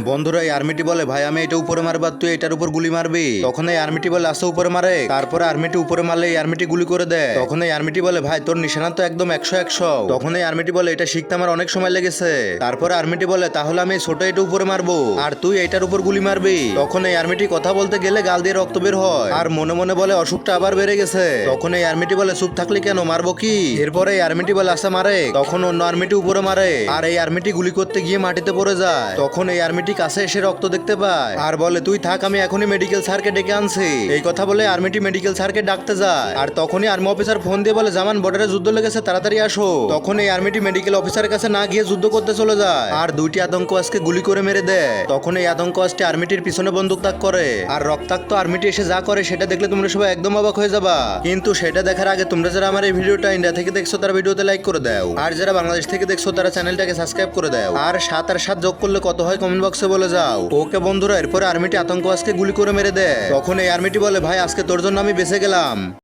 বন্ধুরা এই আর্মিটি বলে ভাই আমি এটা উপরে মারবার তুই এটার উপর গুলি মারবি তখন এই আর্মিটি বলে আসতে উপরে মারে তারপরে আর্মিটি উপরে মারলে এই আর্মিটি গুলি করে দেয় তখন এই আর্মিটি বলে ভাই তোর নিশানা তো একদম একশো একশো তখন এই আর্মিটি বলে এটা শিখতে আমার অনেক সময় লেগেছে তারপরে আর্মিটি বলে তাহলে আমি ছোট এটা উপরে মারবো আর তুই এটার উপর গুলি মারবি তখন এই আর্মিটি কথা বলতে গেলে গাল দিয়ে রক্ত বের হয় আর মনে মনে বলে অসুখটা আবার বেড়ে গেছে তখন এই আর্মিটি বলে চুপ থাকলে কেন মারবো কি এরপরে এই আর্মিটি বলে আসা মারে তখন অন্য আর্মিটি উপরে মারে আর এই আর্মিটি গুলি করতে গিয়ে মাটিতে পড়ে যায় তখন এই আর্মিটি কাছে এসে রক্ত দেখতে পায়। আর বলে, তুই থাক, আমি এখনই মেডিকেল স্যারকে ডেকে আনছি। এই কথা বলে আর্মিটি মেডিকেল স্যারকে ডাকতে যায়। আর তখনই আর্মি অফিসার ফোন দিয়ে বলে, জামান বর্ডারে যুদ্ধ লেগেছে, তাড়াতাড়ি আসো। তখন এই আর্মিটি মেডিকেল অফিসারের কাছে না গিয়ে যুদ্ধ করতে চলে যায়। আর দুইটি আতঙ্কবাজকে গুলি করে মেরে দেয়। তখন এই আতঙ্কবাজটি আর্মিটির পিছনে বন্দুক তাক করে। আর রক্তাক্ত আর্মিটি এসে যা করে, সেটা দেখলে তোমরা সবাই একদম অবাক হয়ে যাবা। কিন্তু সেটা দেখার আগে তোমরা যারা আমার এই ভিডিওটা ইন্ডিয়া থেকে দেখছ, তারা ভিডিওতে লাইক করে দাও। আর যারা বাংলাদেশ থেকে দেখছ, তারা চ্যানেলটাকে সাবস্ক্রাইব করে দাও। আর সাত আর সাত যোগ করলে কত হয়? কমেন্ট বক্সে বলে, যাও। ওকে বন্ধুরা, এরপরে আর্মিটি আতঙ্ক আজকে গুলি করে মেরে দেয় তখন এই আর্মিটি বলে, ভাই, আজকে তোর জন্য আমি বেঁচে গেলাম।